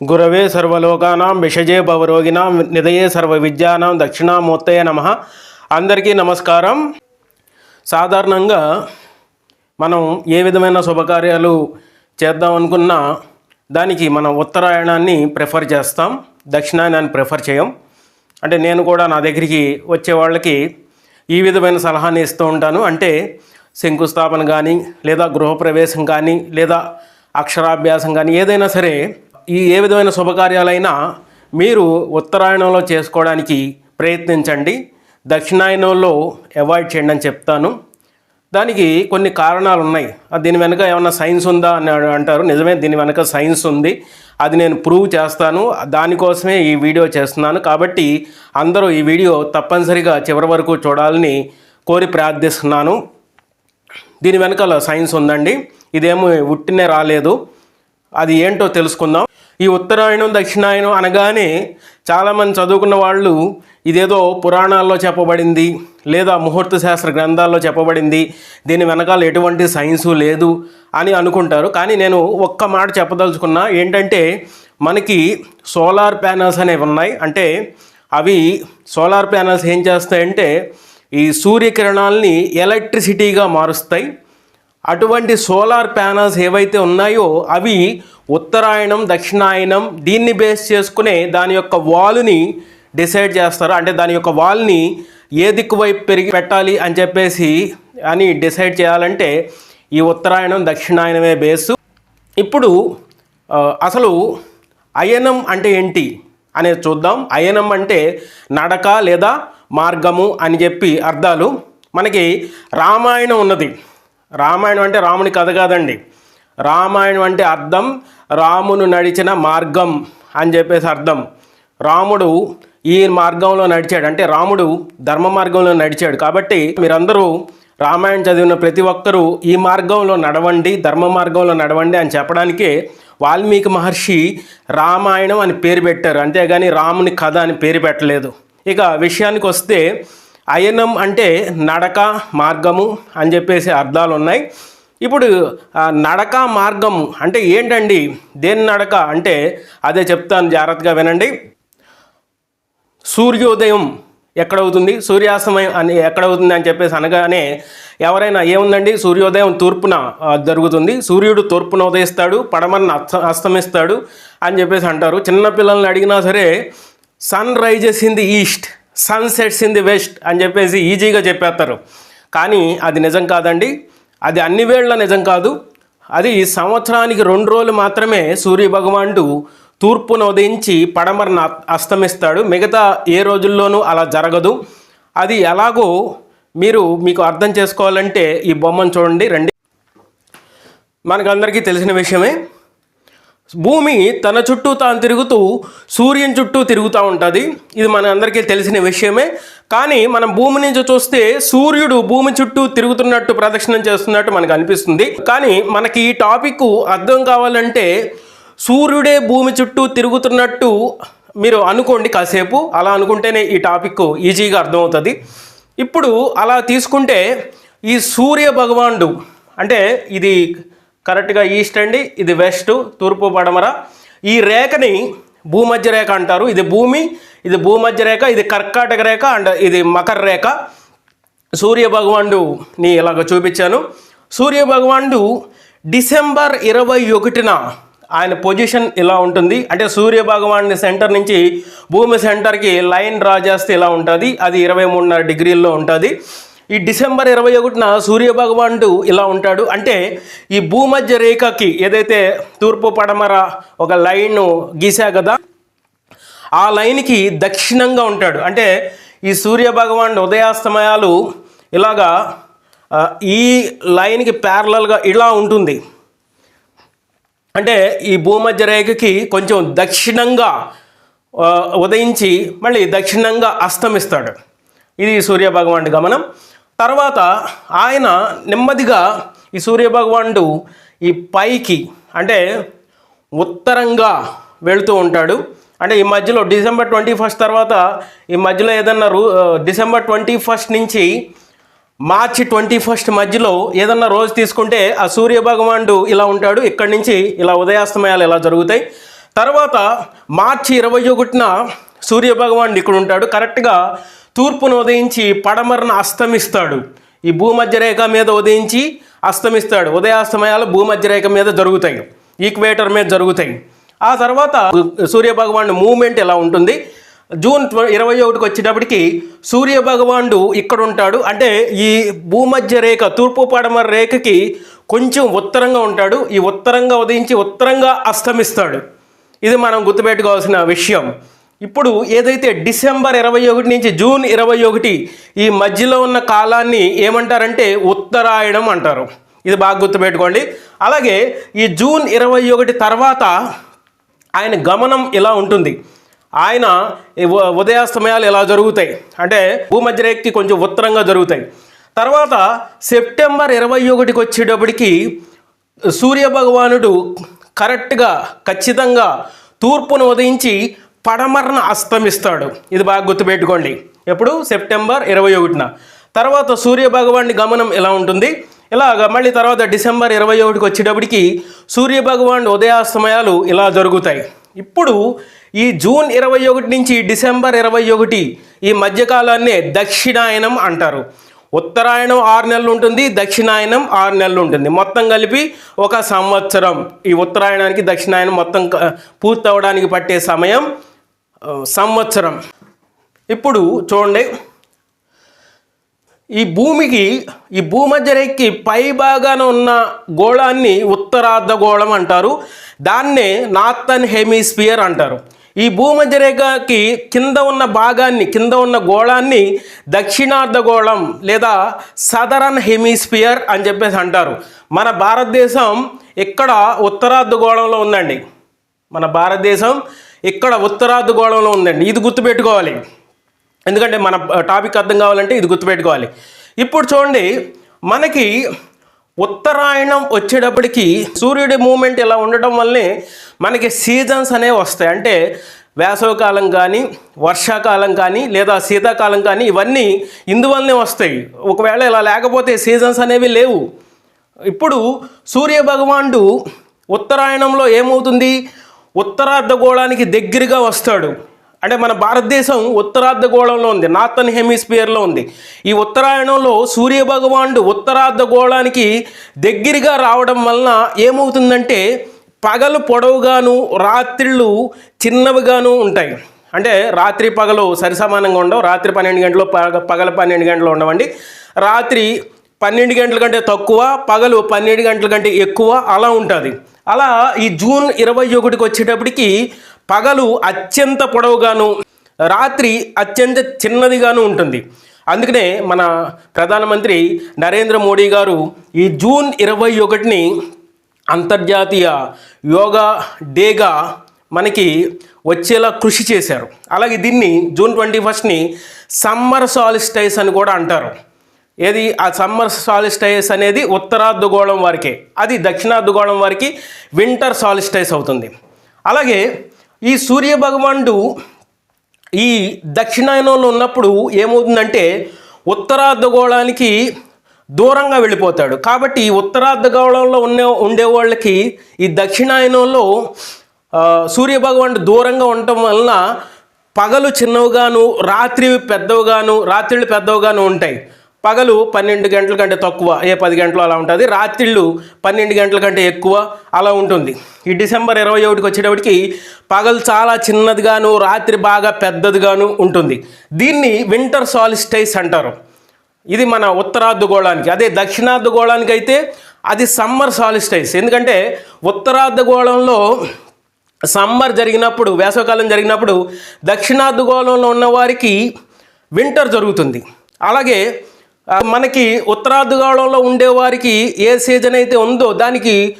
గురవే సర్వలోకానాం విషజే భవరోగినాం నిదయే సర్వ విద్యానాం దక్షిణామూర్తయ నమ. అందరికీ నమస్కారం. సాధారణంగా మనం ఏ విధమైన శుభకార్యాలు చేద్దాం అనుకున్నా దానికి మనం ఉత్తరాయణాన్ని ప్రిఫర్ చేస్తాం దక్షిణాయనాన్ని ప్రిఫర్ చేయం. అంటే నేను కూడా నా దగ్గరికి వచ్చే వాళ్ళకి ఈ విధమైన సలహాని ఇస్తూ ఉంటాను. అంటే శంకుస్థాపన కానీ లేదా గృహప్రవేశం కానీ లేదా అక్షరాభ్యాసం కానీ ఏదైనా సరే ఈ ఏ విధమైన శుభకార్యాలైనా మీరు ఉత్తరాయణంలో చేసుకోవడానికి ప్రయత్నించండి. దక్షిణాయనంలో అవాయిడ్ చేయండి అని చెప్తాను. దానికి కొన్ని కారణాలు ఉన్నాయి. అది దీని వెనక ఏమైనా సైన్స్ ఉందా అని అంటారు. నిజమే దీని వెనక సైన్స్ ఉంది. అది నేను ప్రూవ్ చేస్తాను. దానికోసమే ఈ వీడియో చేస్తున్నాను. కాబట్టి అందరూ ఈ వీడియో తప్పనిసరిగా చివరి వరకు చూడాలని కోరి ప్రార్థిస్తున్నాను. దీని వెనకాల సైన్స్ ఉందండి. ఇదేమో ఉట్టినే రాలేదు. అది ఏంటో తెలుసుకుందాం. ఈ ఉత్తరాయణం దక్షిణాయనం అనగానే చాలామంది చదువుకున్న వాళ్ళు ఇదేదో పురాణాల్లో చెప్పబడింది లేదా ముహూర్త శాస్త్ర గ్రంథాల్లో చెప్పబడింది. దీని వెనకాల ఎటువంటి సైన్సు లేదు అని అనుకుంటారు. కానీ నేను ఒక్క మాట చెప్పదలుచుకున్నా ఏంటంటే మనకి సోలార్ ప్యానల్స్ అనేవి ఉన్నాయి. అంటే అవి సోలార్ ప్యానల్స్ ఏం చేస్తాయంటే ఈ సూర్యకిరణాలని ఎలక్ట్రిసిటీగా మారుస్తాయి. అటువంటి సోలార్ ప్యానల్స్ ఏవైతే ఉన్నాయో అవి ఉత్తరాయణం దక్షిణాయనం దీన్ని బేస్ చేసుకునే దాని యొక్క వాలుని డిసైడ్ చేస్తారు. అంటే దాని యొక్క వాల్ని ఏ దిక్కు వైపు పెరిగి పెట్టాలి అని చెప్పేసి అని డిసైడ్ చేయాలంటే ఈ ఉత్తరాయణం దక్షిణాయనమే బేసు. ఇప్పుడు అసలు అయనం అంటే ఏంటి అనేది చూద్దాం. అయనం అంటే నడక లేదా మార్గము అని చెప్పి అర్థాలు. మనకి రామాయణం ఉన్నది. రామాయణం అంటే రాముని కథ కాదండి. రామాయణం అంటే అర్థం రామును నడిచిన మార్గం అని చెప్పేసి అర్థం. రాముడు ఈ మార్గంలో నడిచాడు. అంటే రాముడు ధర్మ మార్గంలో నడిచాడు. కాబట్టి మీరందరూ రామాయణం చదివిన ప్రతి ఒక్కరూ ఈ మార్గంలో నడవండి ధర్మ మార్గంలో నడవండి అని చెప్పడానికే వాల్మీకి మహర్షి రామాయణం అని పేరు పెట్టారు. అంతేగాని రాముని కథ అని పేరు పెట్టలేదు. ఇక విషయానికి వస్తే అయనం అంటే నడక మార్గము అని చెప్పేసి అర్థాలు ఉన్నాయి ఇప్పుడు నడక మార్గం అంటే ఏంటండి? దేని నడక అంటే అదే చెప్తాను జాగ్రత్తగా వినండి. సూర్యోదయం ఎక్కడవుతుంది? సూర్యాస్తమయం అని ఎక్కడవుతుంది అని చెప్పేసి అనగానే ఎవరైనా ఏముందండి? సూర్యోదయం తూర్పున జరుగుతుంది. సూర్యుడు తూర్పున ఉదయిస్తాడు పడమరన అస్త అస్తమిస్తాడు అని చెప్పేసి అంటారు. చిన్నపిల్లల్ని అడిగినా సరే sun rises in the east sun sets in the west అని చెప్పేసి ఈజీగా చెప్పేస్తారు. కానీ అది నిజం కాదండి. అది అన్ని వేళ్ళ నిజం కాదు. అది సంవత్సరానికి రెండు రోజులు మాత్రమే సూర్య భగవానుడు తూర్పును ఉదయించి పడమరను అస్తమిస్తాడు. మిగతా ఏ రోజుల్లోనూ అలా జరగదు. అది ఎలాగో మీరు మీకు అర్థం చేసుకోవాలంటే ఈ బొమ్మను చూడండి రండి. మనకందరికీ తెలిసిన విషయమే. భూమి తన చుట్టూ తాను తిరుగుతూ సూర్యుని చుట్టూ తిరుగుతూ ఉంటుంది. ఇది మన అందరికీ తెలిసిన విషయమే. కానీ మనం భూమి నుంచి చూస్తే సూర్యుడు భూమి చుట్టూ తిరుగుతున్నట్టు ప్రదక్షిణం చేస్తున్నట్టు మనకు అనిపిస్తుంది. కానీ మనకి ఈ టాపిక్ అర్థం కావాలంటే సూర్యుడే భూమి చుట్టూ తిరుగుతున్నట్టు మీరు అనుకోండి కాసేపు. అలా అనుకుంటేనే ఈ టాపిక్ ఈజీగా అర్థమవుతుంది. ఇప్పుడు అలా తీసుకుంటే ఈ సూర్య భగవానుడు అంటే ఇది కరెక్ట్గా ఈస్ట్ అండి ఇది వెస్ట్ తూర్పు పడమర. ఈ రేఖని భూమధ్య రేఖ అంటారు. ఇది భూమి ఇది భూమధ్య రేఖ ఇది కర్కాటక రేఖ అండ్ ఇది మకర రేఖ. సూర్య భగవానుని ఇలాగ చూపించాను. సూర్య భగవానుడు డిసెంబర్ ఇరవై ఒకటిన ఆయన పొజిషన్ ఇలా ఉంటుంది. అంటే సూర్య భగవాన్ని సెంటర్ నుంచి భూమి సెంటర్కి లైన్ డ్రా చేస్తే ఇలా ఉంటుంది. అది ఇరవై మూడున్నర డిగ్రీల్లో ఉంటుంది. ఈ డిసెంబర్ ఇరవై ఒకటిన సూర్య భగవానుడు ఇలా ఉంటాడు. అంటే ఈ భూమధ్య రేఖకి ఏదైతే తూర్పు పడమర ఒక లైన్ గీసా కదా ఆ లైన్కి దక్షిణంగా ఉంటాడు. అంటే ఈ సూర్య భగవానుడు ఉదయాస్తమయాలు ఇలాగా ఈ లైన్కి ప్యారలల్గా ఇలా ఉంటుంది. అంటే ఈ భూమధ్య రేఖకి కొంచెం దక్షిణంగా ఉదయించి మళ్ళీ దక్షిణంగా అస్తమిస్తాడు. ఇది సూర్య భగవానుడి గమనం. తర్వాత ఆయన నెమ్మదిగా ఈ సూర్యభగవానుడు ఈ పైకి అంటే ఉత్తరంగా వెళుతూ ఉంటాడు. అంటే ఈ మధ్యలో డిసెంబర్ ట్వంటీ ఫస్ట్ తర్వాత ఈ మధ్యలో ఏదన్నా రూ డిసెంబర్ ట్వంటీ ఫస్ట్ నుంచి మార్చి ట్వంటీ ఫస్ట్ మధ్యలో ఏదన్నా రోజు తీసుకుంటే ఆ సూర్య భగవానుడు ఇలా ఉంటాడు. ఇక్కడి నుంచి ఇలా ఉదయాస్తమయాలు ఇలా జరుగుతాయి. తర్వాత మార్చి ఇరవై ఒకటిన సూర్యభగవానుడు ఇక్కడ ఉంటాడు. కరెక్ట్గా తూర్పును ఉదయించి పడమరను అస్తమిస్తాడు. ఈ భూమధ్య రేఖ మీద ఉదయించి అస్తమిస్తాడు. ఉదయాస్తమయాలు భూమధ్యరేఖ మీద జరుగుతాయి. ఈక్వేటర్ మీద జరుగుతాయి. ఆ తర్వాత సూర్యభగవాను మూమెంట్ ఎలా ఉంటుంది? జూన్ ఇరవై ఒకటికి వచ్చేటప్పటికి సూర్య భగవానుడు ఇక్కడ ఉంటాడు అంటే ఈ భూమధ్య రేఖ తూర్పు పడమర రేఖకి కొంచెం ఉత్తరంగా ఉంటాడు. ఈ ఉత్తరంగా ఉదయించి ఉత్తరంగా అస్తమిస్తాడు. ఇది మనం గుర్తుపెట్టుకోవాల్సిన విషయం. ఇప్పుడు ఏదైతే డిసెంబర్ ఇరవై ఒకటి నుంచి జూన్ ఇరవై ఒకటి ఈ మధ్యలో ఉన్న కాలాన్ని ఏమంటారంటే ఉత్తరాయణం అంటారు. ఇది బాగా గుర్తుపెట్టుకోండి. అలాగే ఈ జూన్ ఇరవై ఒకటి తర్వాత ఆయన గమనం ఇలా ఉంటుంది. ఆయన ఉదయాస్తమయాలు ఇలా జరుగుతాయి? అంటే భూమధ్యరేఖకి కొంచెం ఉత్తరంగా జరుగుతాయి. తర్వాత సెప్టెంబర్ ఇరవై ఒకటికి వచ్చేటప్పటికి సూర్య భగవానుడు కరెక్ట్గా ఖచ్చితంగా తూర్పును ఉదయించి పడమరన అస్తమిస్తాడు. ఇది బాగా గుర్తుపెట్టుకోండి. ఎప్పుడు? సెప్టెంబర్ ఇరవై ఒకటిన. తర్వాత సూర్య భగవాన్ని గమనం ఎలా ఉంటుంది? ఇలాగ మళ్ళీ తర్వాత డిసెంబర్ ఇరవై ఒకటికి వచ్చేటప్పటికి సూర్య భగవాన్ ఉదయాస్తమయాలు ఇలా జరుగుతాయి. ఇప్పుడు ఈ జూన్ ఇరవై ఒకటి నుంచి డిసెంబర్ ఇరవై ఒకటి ఈ మధ్యకాలాన్నే దక్షిణాయనం అంటారు. ఉత్తరాయణం ఆరు నెలలు ఉంటుంది దక్షిణాయనం ఆరు నెలలు ఉంటుంది. మొత్తం కలిపి ఒక సంవత్సరం. ఈ ఉత్తరాయణానికి దక్షిణాయనం మొత్తం పూర్తవడానికి పట్టే సమయం సంవత్సరం. ఇప్పుడు చూడండి. ఈ భూమికి ఈ భూమధ్యరేఖకి పై భాగాన ఉన్న గోళాన్ని ఉత్తరార్ధ గోళం అంటారు. దాన్నే నార్థన్ హెమిస్ఫియర్ అంటారు. ఈ భూమధ్యరేఖకి కింద ఉన్న భాగాన్ని కింద ఉన్న గోళాన్ని దక్షిణార్ధ గోళం లేదా సదరన్ హెమిస్ఫియర్ అని చెప్పేసి అంటారు. మన భారతదేశం ఇక్కడ ఉత్తరార్ధ గోళంలో ఉందండి. మన భారతదేశం ఇక్కడ ఉత్తరార్ధ గోళంలో ఉందండి. ఇది గుర్తుపెట్టుకోవాలి. ఎందుకంటే మన టాపిక్ అర్థం కావాలంటే ఇది గుర్తుపెట్టుకోవాలి. ఇప్పుడు చూడండి మనకి ఉత్తరాయణం వచ్చేటప్పటికి సూర్యుడి మూమెంట్ ఇలా ఉండటం వల్లే మనకి సీజన్స్ అనేవి వస్తాయి. అంటే వేసవికాలం కానీ వర్షాకాలం కానీ లేదా శీతాకాలం కానీ ఇవన్నీ ఇందువల్లనే వస్తాయి. ఒకవేళ ఇలా లేకపోతే సీజన్స్ అనేవి లేవు. ఇప్పుడు సూర్య భగవానుడు ఉత్తరాయణంలో ఏమవుతుంది? ఉత్తరార్ధగోళానికి దగ్గరగా వస్తాడు. అంటే మన భారతదేశం ఉత్తరార్ధగోళంలో ఉంది. నార్థన్ హెమిస్పియర్లో ఉంది. ఈ ఉత్తరాయణంలో సూర్యభగవానుడు ఉత్తరార్ధగోళానికి దగ్గరగా రావడం వలన ఏమవుతుందంటే పగలు పొడవుగాను రాత్రిళ్ళు చిన్నవిగాను ఉంటాయి. అంటే రాత్రి పగలు సరిసమానంగా ఉండవు. రాత్రి పన్నెండు గంటలు పగ పగల పన్నెండు గంటలు ఉండవండి. రాత్రి పన్నెండు గంటల కంటే తక్కువ పగలు పన్నెండు గంటల కంటే ఎక్కువ అలా ఉంటుంది. అలా ఈ జూన్ ఇరవై ఒకటికి వచ్చేటప్పటికి పగలు అత్యంత పొడవుగాను రాత్రి అత్యంత చిన్నదిగాను ఉంటుంది. అందుకనే మన ప్రధానమంత్రి నరేంద్ర మోడీ గారు ఈ జూన్ ఇరవై ఒకటిని అంతర్జాతీయ యోగా డేగా మనకి వచ్చేలా కృషి చేశారు. అలాగే దీన్ని జూన్ ట్వంటీ ఫస్ట్ని సమ్మర్ సాలిస్టైస్ అని కూడా అంటారు. ఏది? ఆ సమ్మర్ సాలిస్టైస్ అనేది ఉత్తరార్ధగోళం వారికే. అది దక్షిణార్ధగోళం వారికి వింటర్ సాలిస్టైస్ అవుతుంది. అలాగే ఈ సూర్య భగవానుడు ఈ దక్షిణాయనంలో ఉన్నప్పుడు ఏమవుతుందంటే ఉత్తరార్ధగోళానికి దూరంగా వెళ్ళిపోతాడు. కాబట్టి ఈ ఉత్తరార్ధగోళంలో ఉండే ఉండేవాళ్ళకి ఈ దక్షిణాయనంలో సూర్యభగవానుడు సూర్య దూరంగా ఉండటం వలన పగలు చిన్నవిగాను రాత్రి పెద్దవిగాను రాత్రిళ్ళు పెద్దవిగాను ఉంటాయి. పగలు పన్నెండు గంటల కంటే తక్కువ ఏ పది గంటలు అలా ఉంటుంది. రాత్రిళ్ళు పన్నెండు గంటల కంటే ఎక్కువ అలా ఉంటుంది. ఈ డిసెంబర్ ఇరవై ఒకటికి వచ్చేటప్పటికి పగలు చాలా చిన్నదిగాను రాత్రి బాగా పెద్దదిగాను ఉంటుంది. దీన్ని వింటర్ సాలిస్టైస్ అంటారు. ఇది మన ఉత్తరార్ధగోళానికి అదే దక్షిణార్ధగోళానికి అయితే అది సమ్మర్ సాలిస్టైస్. ఎందుకంటే ఉత్తరార్ధగోళంలో సమ్మర్ జరిగినప్పుడు వేసవకాలం జరిగినప్పుడు దక్షిణార్ధగోళంలో ఉన్న వారికి వింటర్ జరుగుతుంది. అలాగే మనకి ఉత్తరాదిగాళంలో ఉండేవారికి ఏ సీజన్ అయితే ఉందో దానికి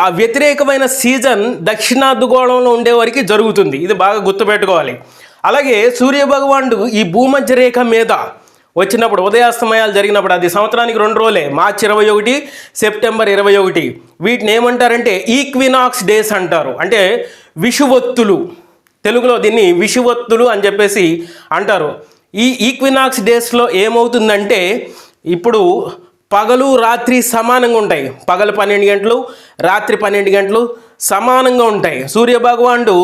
ఆ వ్యతిరేకమైన సీజన్ దక్షిణాదిగోళంలో ఉండేవారికి జరుగుతుంది. ఇది బాగా గుర్తుపెట్టుకోవాలి. అలాగే సూర్యభగవానుడు ఈ భూమధ్య రేఖ మీద వచ్చినప్పుడు ఉదయాస్తమయాలు జరిగినప్పుడు అది సంవత్సరానికి రెండు రోజులే మార్చి ఇరవై ఒకటి సెప్టెంబర్ ఇరవై ఒకటి వీటిని ఏమంటారంటే ఈక్వినాక్స్ డేస్ అంటారు. అంటే విషువత్తులు. తెలుగులో దీన్ని విషువత్తులు అని చెప్పేసి అంటారు. ఈ ఈక్వినాక్స్ డేస్లో ఏమవుతుందంటే ఇప్పుడు పగలు రాత్రి సమానంగా ఉంటాయి. పగలు పన్నెండు గంటలు రాత్రి పన్నెండు గంటలు సమానంగా ఉంటాయి. సూర్య భగవానుడు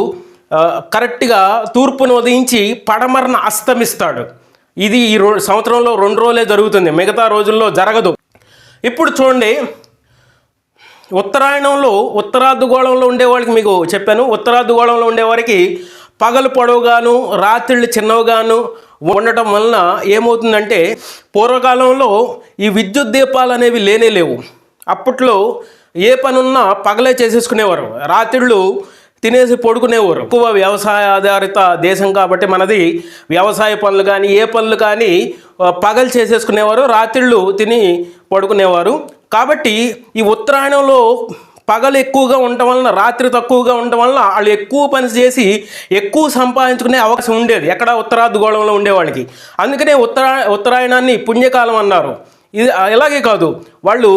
కరెక్ట్గా తూర్పును ఉదయించి పడమరన అస్తమిస్తాడు. ఇది ఈ రో సంవత్సరంలో రెండు రోజులే జరుగుతుంది. మిగతా రోజుల్లో జరగదు. ఇప్పుడు చూడండి ఉత్తరాయణంలో ఉత్తరార్ధగోళంలో ఉండేవాళ్ళకి మీకు చెప్పాను. ఉత్తరార్ధగోళంలో ఉండేవారికి పగలు పొడవుగాను రాత్రిళ్ళు చిన్నవిగాను ఉండటం వలన ఏమవుతుందంటే పూర్వకాలంలో ఈ విద్యుత్ దీపాలు అనేవి లేనే లేవు. అప్పట్లో ఏ పనున్నా పగలే చేసేసుకునేవారు. రాత్రిళ్ళు తినేసి పడుకునేవారు. ఎక్కువ వ్యవసాయ ఆధారిత దేశం కాబట్టి మనది వ్యవసాయ పనులు కానీ ఏ పనులు కానీ పగలు చేసేసుకునేవారు. రాత్రిళ్ళు తిని పడుకునేవారు. కాబట్టి ఈ ఉత్తరాయణంలో పగలు ఎక్కువగా ఉండటం వలన రాత్రి తక్కువగా ఉండటం వలన వాళ్ళు ఎక్కువ పని చేసి ఎక్కువ సంపాదించుకునే అవకాశం ఉండేది. ఎక్కడ ఉత్తరార్ధగోళంలో ఉండేవాళ్ళకి అందుకనే ఉత్తరా ఉత్తరాయణాన్ని పుణ్యకాలం అన్నారు. ఇది ఇలాగే కాదు. వాళ్ళు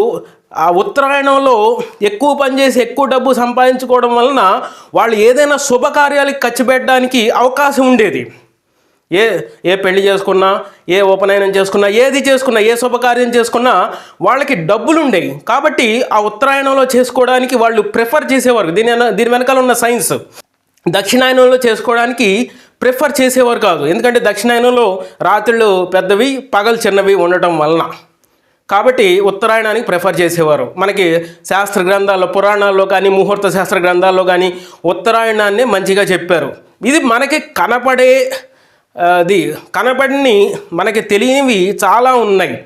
ఆ ఉత్తరాయణంలో ఎక్కువ పనిచేసి ఎక్కువ డబ్బు సంపాదించుకోవడం వలన వాళ్ళు ఏదైనా శుభకార్యాలకు ఖర్చు పెట్టడానికి అవకాశం ఉండేది. ఏ ఏ పెళ్ళి చేసుకున్నా ఏ ఉపనయనం చేసుకున్నా ఏది చేసుకున్నా ఏ శుభకార్యం చేసుకున్నా వాళ్ళకి డబ్బులు ఉండేవి కాబట్టి ఆ ఉత్తరాయణంలో చేసుకోవడానికి వాళ్ళు ప్రిఫర్ చేసేవారు. దీని దీని వెనకాల ఉన్న సైన్స్. దక్షిణాయనంలో చేసుకోవడానికి ప్రిఫర్ చేసేవారు కాదు. ఎందుకంటే దక్షిణాయనంలో రాత్రులు పెద్దవి పగలు చిన్నవి ఉండటం వలన. కాబట్టి ఉత్తరాయణానికి ప్రిఫర్ చేసేవారు. మనకి శాస్త్ర గ్రంథాల్లో పురాణాల్లో కానీ ముహూర్త శాస్త్ర గ్రంథాల్లో కానీ ఉత్తరాయణాన్ని మంచిగా చెప్పారు. ఇది మనకి కనపడే అది కనపడిని మనకి తెలియనివి చాలా ఉన్నాయి.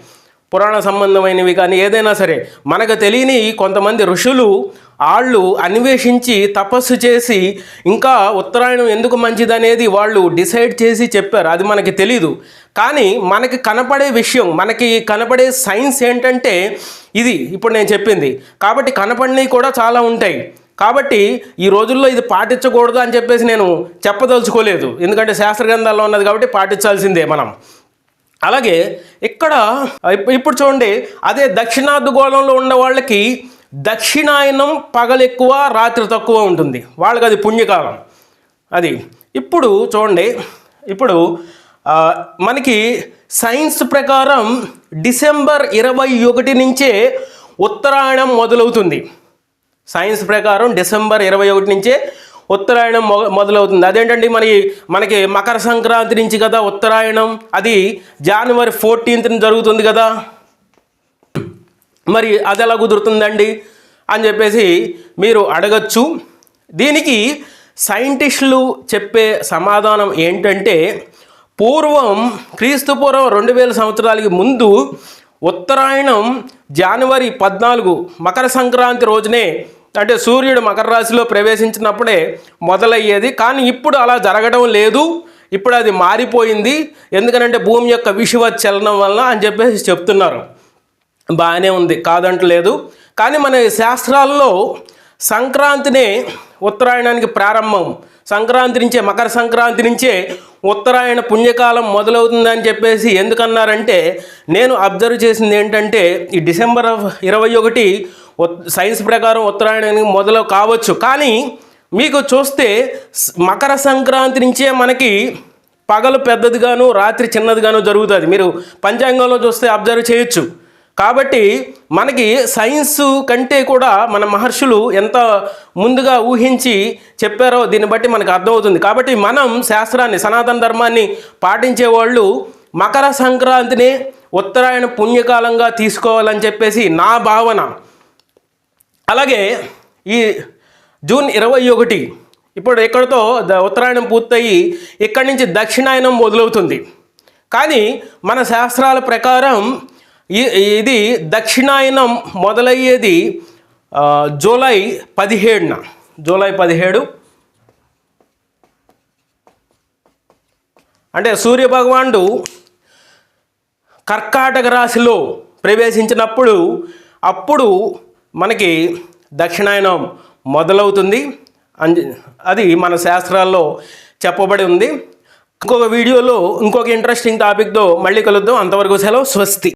పురాణ సంబంధమైనవి కానీ ఏదైనా సరే మనకు తెలియని కొంతమంది ఋషులు వాళ్ళు అన్వేషించి తపస్సు చేసి ఇంకా ఉత్తరాయణం ఎందుకు మంచిదనేది వాళ్ళు డిసైడ్ చేసి చెప్పారు. అది మనకి తెలీదు. కానీ మనకి కనపడే విషయం మనకి కనపడే సైన్స్ ఏంటంటే ఇది ఇప్పుడు నేను చెప్పింది. కాబట్టి కనపడినవి కూడా చాలా ఉంటాయి. కాబట్టి ఈ రోజుల్లో ఇది పాటించకూడదు అని చెప్పేసి నేను చెప్పదలుచుకోలేదు. ఎందుకంటే శాస్త్ర గ్రంథాల్లో ఉన్నది కాబట్టి పాటించాల్సిందే మనం. అలాగే ఇక్కడ ఇప్పుడు చూడండి అదే దక్షిణార్ధగోళంలో ఉన్న వాళ్ళకి దక్షిణాయనం పగలు ఎక్కువ రాత్రి తక్కువ ఉంటుంది. వాళ్ళకి అది పుణ్యకాలం. అది ఇప్పుడు చూడండి ఇప్పుడు మనకి సైన్స్ ప్రకారం డిసెంబర్ ఇరవై ఒకటి నుంచే ఉత్తరాయణం మొదలవుతుంది. సైన్స్ ప్రకారం డిసెంబర్ ఇరవై ఒకటి నుంచే ఉత్తరాయణం మొ- మొదలవుతుంది. అదేంటండి మరి మనకి మకర సంక్రాంతి నుంచి కదా ఉత్తరాయణం? అది జనవరి ఫోర్టీన్త్ని జరుగుతుంది కదా? మరి అది ఎలా కుదురుతుందండి? అని చెప్పేసి మీరు అడగచ్చు. దీనికి సైంటిస్టులు చెప్పే సమాధానం ఏంటంటే పూర్వం క్రీస్తు పూర్వం రెండు వేల సంవత్సరాలకి ముందు ఉత్తరాయణం జనవరి పద్నాలుగు మకర సంక్రాంతి రోజునే అంటే సూర్యుడు మకర రాశిలో ప్రవేశించినప్పుడే మొదలయ్యేది. కానీ ఇప్పుడు అలా జరగడం లేదు. ఇప్పుడు అది మారిపోయింది. ఎందుకనంటే భూమి యొక్క విషువ చలనం వలన అని చెప్పేసి చెప్తున్నారు. బాగానే ఉంది. కాదంటలేదు. కానీ మన శాస్త్రాల్లో సంక్రాంతినే ఉత్తరాయణానికి ప్రారంభం. సంక్రాంతి నుంచే మకర సంక్రాంతి నుంచే ఉత్తరాయణ పుణ్యకాలం మొదలవుతుందని చెప్పేసి ఎందుకన్నారంటే నేను అబ్జర్వ్ చేసింది ఏంటంటే ఈ డిసెంబర్ ఇరవై ఒకటి సైన్స్ ప్రకారం ఉత్తరాయణానికి మొదలు కావచ్చు. కానీ మీకు చూస్తే మకర సంక్రాంతి నుంచే మనకి పగలు పెద్దదిగాను రాత్రి చిన్నదిగాను జరుగుతుంది. మీరు పంచాంగంలో చూస్తే అబ్జర్వ్ చేయొచ్చు. కాబట్టి మనకి సైన్స్ కంటే కూడా మన మహర్షులు ఎంత ముందుగా ఊహించి చెప్పారో దీన్ని బట్టి మనకు అర్థమవుతుంది. కాబట్టి మనం శాస్త్రాన్ని సనాతన ధర్మాన్ని పాటించే వాళ్ళు మకర సంక్రాంతిని ఉత్తరాయణ పుణ్యకాలంగా తీసుకోవాలని చెప్పేసి నా భావన. అలాగే ఈ జూన్ ఇరవై ఒకటి ఇప్పుడు ఎక్కడితో ద- ఉత్తరాయణం పూర్తయి ఇక్కడి నుంచి దక్షిణాయనం మొదలవుతుంది. కానీ మన శాస్త్రాల ప్రకారం ఇది దక్షిణాయనం మొదలయ్యేది జూలై పదిహేడున. జూలై పదిహేడు. అంటే సూర్య భగవానుడు కర్కాటక రాశిలో ప్రవేశించినప్పుడు అప్పుడు మనకి దక్షిణాయనం మొదలవుతుంది. అది మన శాస్త్రాల్లో చెప్పబడి ఉంది. ఇంకొక వీడియోలో ఇంకొక ఇంట్రెస్టింగ్ టాపిక్తో మళ్ళీ కలుద్దాం. అంతవరకు సెలవు స్వస్తి.